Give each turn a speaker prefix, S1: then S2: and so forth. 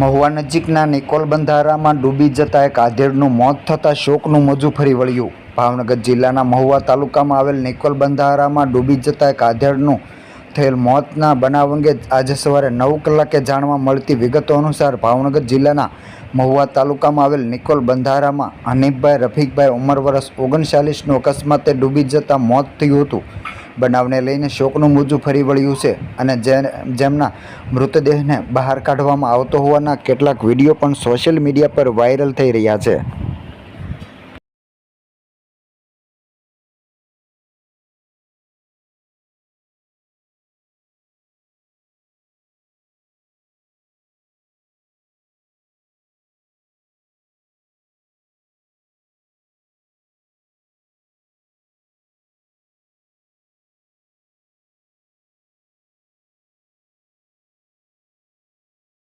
S1: મહુવા નજીકના નિકોલ બંધારામાં ડૂબી જતા એક આધેડનું મોત થતાં શોકનું મોજું ફરી વળ્યું. ભાવનગર જિલ્લાના મહુવા તાલુકામાં આવેલ નિકોલ બંધારામાં ડૂબી જતા એક આધેડનું થયેલ મોતના બનાવ અંગે આજે સવારે નવ કલાકે જાણવા મળતી વિગતો અનુસાર ભાવનગર જિલ્લાના મહુવા તાલુકામાં આવેલ નિકોલ બંધારામાં હનીફભાઈ, રફીકભાઈ ઉંમર વર્ષ ઓગણચાલીસનું અકસ્માતે ડૂબી જતાં મોત થયું હતું. બનાવને લઈને શોકનું મોજું ફરી વળ્યું છે અને જેમના મૃતદેહને બહાર કાઢવામાં આવતો હોવાના કેટલાક વીડિયો પણ સોશિયલ મીડિયા પર વાયરલ થઈ રહ્યા છે.